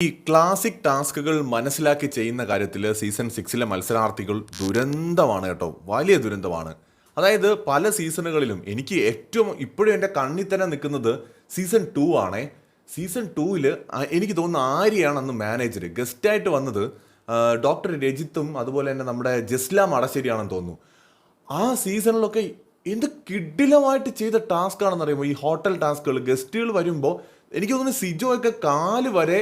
ഈ ക്ലാസിക് ടാസ്കുകൾ മനസ്സിലാക്കി ചെയ്യുന്ന കാര്യത്തിൽ സീസൺ സിക്സിലെ മത്സരാർത്ഥികൾ ദുരന്തമാണ് കേട്ടോ. വലിയ ദുരന്തമാണ്. അതായത് പല സീസണുകളിലും എനിക്ക് ഏറ്റവും ഇപ്പോഴും എന്റെ കണ്ണിൽ തന്നെ നിൽക്കുന്നത് സീസൺ ടു ആണേ. സീസൺ ടൂവിൽ എനിക്ക് തോന്നുന്ന ആര്യാണ് അന്ന് മാനേജർ ഗസ്റ്റായിട്ട് വന്നത് ഡോക്ടർ രജിത്തും അതുപോലെ തന്നെ നമ്മുടെ ജസ്ലാം അടശ്ശേരിയാണെന്ന് തോന്നുന്നു. ആ സീസണിലൊക്കെ എന്ത് കിഡിലമായിട്ട് ചെയ്ത ടാസ്ക് ആണെന്ന് അറിയുമ്പോൾ ഈ ഹോട്ടൽ ടാസ്കുകൾ ഗസ്റ്റുകൾ വരുമ്പോൾ എനിക്ക് തോന്നുന്നു സിജോ ഒക്കെ കാൽ വരെ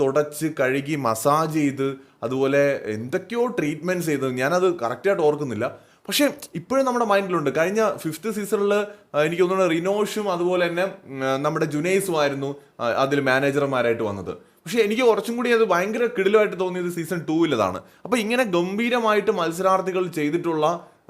തുടച്ച് കഴുകി മസാജ് ചെയ്ത് അതുപോലെ എന്തൊക്കെയോ ട്രീറ്റ്മെന്റ്സ് ചെയ്ത്. ഞാനത് കറക്റ്റായിട്ട് ഓർക്കുന്നില്ല. പക്ഷേ ഇപ്പോഴും നമ്മുടെ മൈൻഡിലുണ്ട്. കഴിഞ്ഞ ഫിഫ്ത്ത് സീസണിൽ എനിക്ക് തോന്നുന്നു റിനോഷും അതുപോലെ തന്നെ നമ്മുടെ ജുനൈസും ആയിരുന്നു അതിൽ മാനേജർമാരായിട്ട് വന്നത്. പക്ഷേ എനിക്ക് കുറച്ചും കൂടി അത് ഭയങ്കര കിടിലമായിട്ട് തോന്നിയത് സീസൺ ടൂവിലതാണ് അപ്പോൾ ഇങ്ങനെ ഗംഭീരമായിട്ട് മത്സരാർത്ഥികൾ ചെയ്തിട്ടുള്ള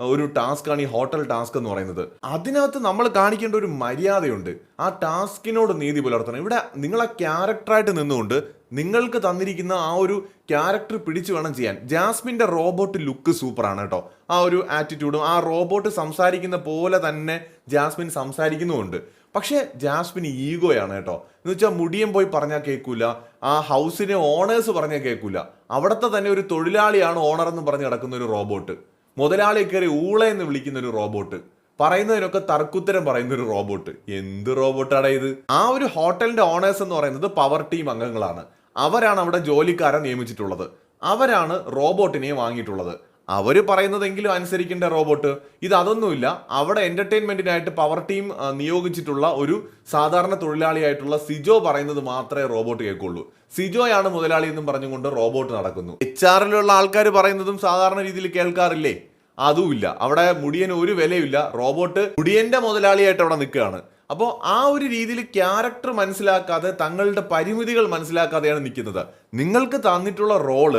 ഒരു ടാസ്ക്കാണ് ഈ ഹോട്ടൽ ടാസ്ക് എന്ന് പറയുന്നത്. അതിനകത്ത് നമ്മൾ കാണിക്കേണ്ട ഒരു മര്യാദയുണ്ട്. ആ ടാസ്കിനോട് നീതി പുലർത്തണം. ഇവിടെ നിങ്ങളെ ക്യാരക്ടറായിട്ട് നിന്നുകൊണ്ട് നിങ്ങൾക്ക് തന്നിരിക്കുന്ന ആ ഒരു ക്യാരക്ടർ പിടിച്ചു വേണം ചെയ്യാൻ. ജാസ്മിന്റെ റോബോട്ട് ലുക്ക് സൂപ്പറാണ് കേട്ടോ. ആ ഒരു ആറ്റിറ്റ്യൂഡും ആ റോബോട്ട് സംസാരിക്കുന്ന പോലെ തന്നെ ജാസ്മിൻ സംസാരിക്കുന്നുമുണ്ട്. പക്ഷേ ജാസ്മിൻ ഈഗോയാണ് കേട്ടോ. എന്ന് വെച്ചാൽ മുടിയം പോയി പറഞ്ഞാൽ കേൾക്കൂല ആ ഹൗസിനെ ഓണേഴ്സ് പറഞ്ഞാൽ കേൾക്കൂല അവിടുത്തെ തന്നെ ഒരു തൊഴിലാളിയാണ് ഓണർ എന്ന് പറഞ്ഞ് കിടക്കുന്ന ഒരു റോബോട്ട്. മുതലാളിയെ കയറി ഊള എന്ന് വിളിക്കുന്ന ഒരു റോബോട്ട്. പറയുന്നതിനൊക്കെ തർക്കുത്തരം പറയുന്ന ഒരു റോബോട്ട്. എന്ത് റോബോട്ടാണ് ഇത്? ആ ഒരു ഹോട്ടലിന്റെ ഓണേഴ്സ് എന്ന് പറയുന്നത് പവർ ടീം അംഗങ്ങളാണ്. അവരാണ് അവിടെ ജോലിക്കാരെ നിയമിച്ചിട്ടുള്ളത്. അവരാണ് റോബോട്ടിനെ വാങ്ങിയിട്ടുള്ളത്. അവർ പറയുന്നതെങ്കിലും അനുസരിക്കേണ്ട റോബോട്ട്. ഇത് അതൊന്നുമില്ല. അവിടെ എന്റർടൈൻമെന്റിനായിട്ട് പവർ ടീം നിയോഗിച്ചിട്ടുള്ള ഒരു സാധാരണ തൊഴിലാളിയായിട്ടുള്ള സിജോ പറയുന്നത് മാത്രമേ റോബോട്ട് കേൾക്കുള്ളൂ. സിജോയാണ് മുതലാളി എന്നും പറഞ്ഞുകൊണ്ട് റോബോട്ട് നടക്കുന്നു. എച്ച് ആറിലുള്ള ആൾക്കാർ പറയുന്നതും സാധാരണ രീതിയിൽ കേൾക്കാറില്ലേ? അതുമില്ല. അവിടെ മുടിയന് ഒരു വിലയില്ല റോബോട്ട് മുടിയന്റെ മുതലാളിയായിട്ട് അവിടെ നിൽക്കുകയാണ്. അപ്പോൾ ആ ഒരു രീതിയിൽ ക്യാരക്ടർ മനസ്സിലാക്കാതെ തങ്ങളുടെ പരിമിതികൾ മനസ്സിലാക്കാതെയാണ് നിൽക്കുന്നത്. നിങ്ങൾക്ക് തന്നിട്ടുള്ള റോൾ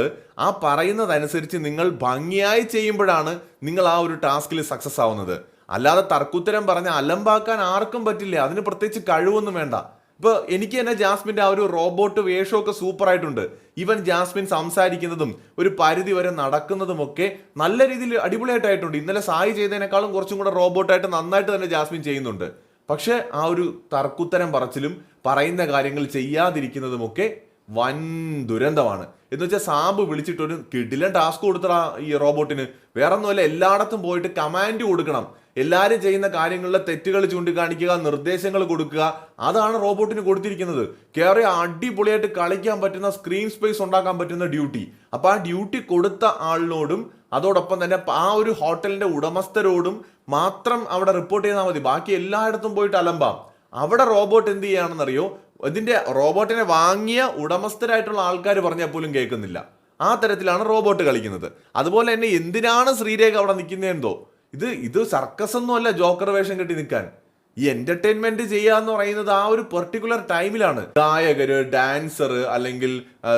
ആ പറയുന്നതനുസരിച്ച് നിങ്ങൾ ഭംഗിയായി ചെയ്യുമ്പോഴാണ് നിങ്ങൾ ആ ഒരു ടാസ്കിൽ സക്സസ് ആവുന്നത്. അല്ലാതെ തർക്കുത്തരം പറഞ്ഞ് അലമ്പാക്കാൻ ആർക്കും പറ്റില്ല. അതിന് പ്രത്യേകിച്ച് കഴിവൊന്നും വേണ്ട. ഇപ്പൊ എനിക്ക് തന്നെ ജാസ്മിന്റെ ആ ഒരു റോബോട്ട് വേഷമൊക്കെ സൂപ്പർ ആയിട്ടുണ്ട് ഈവൻ ജാസ്മിൻ സംസാരിക്കുന്നതും ഒരു പരിധി വരെ നടക്കുന്നതും ഒക്കെ നല്ല രീതിയിൽ അടിപൊളിയായിട്ടായിട്ടുണ്ട്. ഇന്നലെ സായി ചെയ്തതിനേക്കാളും കുറച്ചും കൂടെ റോബോട്ടായിട്ട് നന്നായിട്ട് തന്നെ ജാസ്മിൻ ചെയ്യുന്നുണ്ട്. പക്ഷെ ആ ഒരു തർക്കുത്തരം പറച്ചിലും പറയുന്ന കാര്യങ്ങൾ ചെയ്യാതിരിക്കുന്നതുമൊക്കെ വൻ ദുരന്തമാണ്. എന്ന് വെച്ചാൽ സാബ് വിളിച്ചിട്ടൊരു കിടിലൻ ടാസ്ക് കൊടുത്തടാ ഈ റോബോട്ടിന്. വേറെ ഒന്നുമല്ല എല്ലായിടത്തും പോയിട്ട് കമാൻഡ് കൊടുക്കണം. എല്ലാവരും ചെയ്യുന്ന കാര്യങ്ങളിലെ തെറ്റുകൾ ചൂണ്ടിക്കാണിക്കുക നിർദ്ദേശങ്ങൾ കൊടുക്കുക അതാണ് റോബോട്ടിന് കൊടുത്തിരിക്കുന്നത്. കയറി അടിപൊളിയായിട്ട് കളിക്കാൻ പറ്റുന്ന സ്ക്രീൻ സ്പേസ് ഉണ്ടാക്കാൻ പറ്റുന്ന ഡ്യൂട്ടി. അപ്പോൾ ആ ഡ്യൂട്ടി കൊടുത്ത ആളിനോടും അതോടൊപ്പം തന്നെ ആ ഒരു ഹോട്ടലിന്റെ ഉടമസ്ഥരോടും മാത്രം അവിടെ റിപ്പോർട്ട് ചെയ്താൽ മതി. ബാക്കി എല്ലായിടത്തും പോയിട്ട് അലമ്പാം. അവിടെ റോബോട്ട് എന്ത് ചെയ്യുകയാണെന്നറിയോ ഇതിന്റെ റോബോട്ടിനെ വാങ്ങിയ ഉടമസ്ഥരായിട്ടുള്ള ആൾക്കാർ പറഞ്ഞാൽ പോലും കേൾക്കുന്നില്ല. ആ തരത്തിലാണ് റോബോട്ട് കളിക്കുന്നത്. അതുപോലെ തന്നെ എന്തിനാണ് ശ്രീരേഖ അവിടെ നിൽക്കുന്നതെന്തോ? ഇത് ഇത് സർക്കസ് ഒന്നുമല്ല ജോക്കർ വേഷം കെട്ടി നിൽക്കാൻ. ഈ എന്റർടൈൻമെന്റ് ചെയ്യാന്ന് പറയുന്നത് ആ ഒരു പെർട്ടിക്കുലർ ടൈമിലാണ് ഗായകര് ഡാൻസർ അല്ലെങ്കിൽ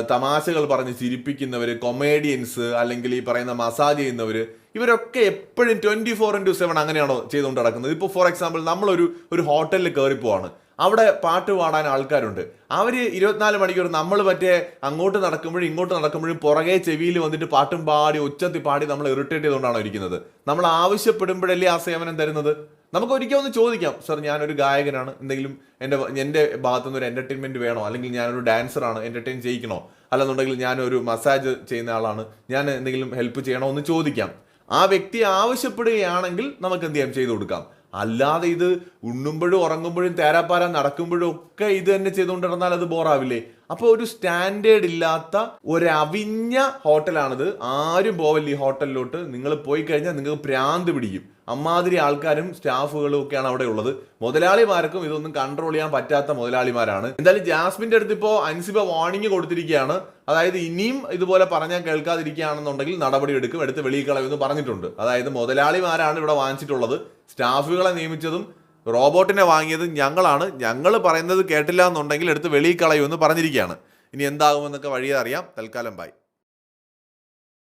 തമാശകൾ പറഞ്ഞ് ചിരിപ്പിക്കുന്നവര് കൊമേഡിയൻസ് അല്ലെങ്കിൽ ഈ പറയുന്ന മസാജ് ചെയ്യുന്നവര് ഇവരൊക്കെ എപ്പോഴും ട്വന്റി ഫോർ ഇന്റു സെവൻ അങ്ങനെയാണോ ചെയ്തുകൊണ്ട് നടക്കുന്നത്. ഇപ്പോൾ ഫോർ എക്സാമ്പിൾ നമ്മളൊരു ഒരു ഹോട്ടലിൽ കയറി പോവാണ്. അവിടെ പാട്ട് പാടാൻ ആൾക്കാരുണ്ട്. അവർ ഇരുപത്തിനാല് മണിക്കൂർ നമ്മൾ മറ്റേ അങ്ങോട്ട് നടക്കുമ്പോഴും ഇങ്ങോട്ട് നടക്കുമ്പോഴും പുറകെ ചെവിയിൽ വന്നിട്ട് പാട്ടും പാടി ഉച്ചത്തി പാടി നമ്മൾ ഇറിറ്റേറ്റ് ചെയ്തുകൊണ്ടാണോ ഇരിക്കുന്നത്. നമ്മൾ ആവശ്യപ്പെടുമ്പോഴല്ലേ ആ സേവനം തരുന്നത്? നമുക്ക് ഒരിക്കലും ഒന്ന് ചോദിക്കാം. സർ ഞാനൊരു ഗായകനാണ്. എന്തെങ്കിലും എന്റെ എന്റെ ഭാഗത്തുനിന്ന് ഒരു എന്റർടൈൻമെന്റ് വേണോ? അല്ലെങ്കിൽ ഞാനൊരു ഡാൻസറാണ് എന്റർടൈൻ ചെയ്യിക്കണോ? അല്ലെന്നുണ്ടെങ്കിൽ ഞാനൊരു മസാജ് ചെയ്യുന്ന ആളാണ്. ഞാൻ എന്തെങ്കിലും ഹെൽപ്പ് ചെയ്യണോ? എന്ന് ചോദിക്കാം. ആ വ്യക്തി ആവശ്യപ്പെടുകയാണെങ്കിൽ നമുക്ക് എന്ത് ചെയ്യാം? ചെയ്തു കൊടുക്കാം. അല്ലാതെ ഇത് ഉണ്ണുമ്പോഴും ഉറങ്ങുമ്പോഴും തേരാപ്പാര നടക്കുമ്പോഴും ഒക്കെ ഇത് തന്നെ ചെയ്തുകൊണ്ട് നടന്നാൽ അത് ബോറാവില്ലേ? അപ്പോൾ ഒരു സ്റ്റാൻഡേർഡ് ഇല്ലാത്ത ഒരവിഞ്ഞ ഹോട്ടലാണിത്. ആരും പോവല്ല ഈ ഹോട്ടലിലോട്ട്. നിങ്ങൾ പോയി കഴിഞ്ഞാൽ നിങ്ങൾക്ക് പ്രാന്ത് പിടിക്കും. അമ്മാതിരി ആൾക്കാരും സ്റ്റാഫുകളും ഒക്കെയാണ് അവിടെ ഉള്ളത്. മുതലാളിമാർക്കും ഇതൊന്നും കൺട്രോൾ ചെയ്യാൻ പറ്റാത്ത മുതലാളിമാരാണ്. എന്തായാലും ജാസ്മിന്റെ അടുത്ത് ഇപ്പോൾ അൻസിബ വാർണിംഗ് കൊടുത്തിരിക്കുകയാണ്. അതായത് ഇനിയും ഇതുപോലെ പറഞ്ഞാൽ കേൾക്കാതിരിക്കുകയാണെന്നുണ്ടെങ്കിൽ നടപടി എടുക്കും എടുത്ത് വെളിയിൽ കളയുമെന്ന് പറഞ്ഞിട്ടുണ്ട്. അതായത് മുതലാളിമാരാണ് ഇവിടെ വാങ്ങിച്ചിട്ടുള്ളത്. സ്റ്റാഫുകളെ നിയമിച്ചതും റോബോട്ടിനെ വാങ്ങിയതും ഞങ്ങളാണ്. ഞങ്ങൾ പറയുന്നത് കേട്ടില്ല എന്നുണ്ടെങ്കിൽ എടുത്ത് വെളിയിൽ കളയുമെന്ന് പറഞ്ഞിരിക്കുകയാണ്. ഇനി എന്താകുമെന്നൊക്കെ വഴിയെ അറിയാം തൽക്കാലം ബൈ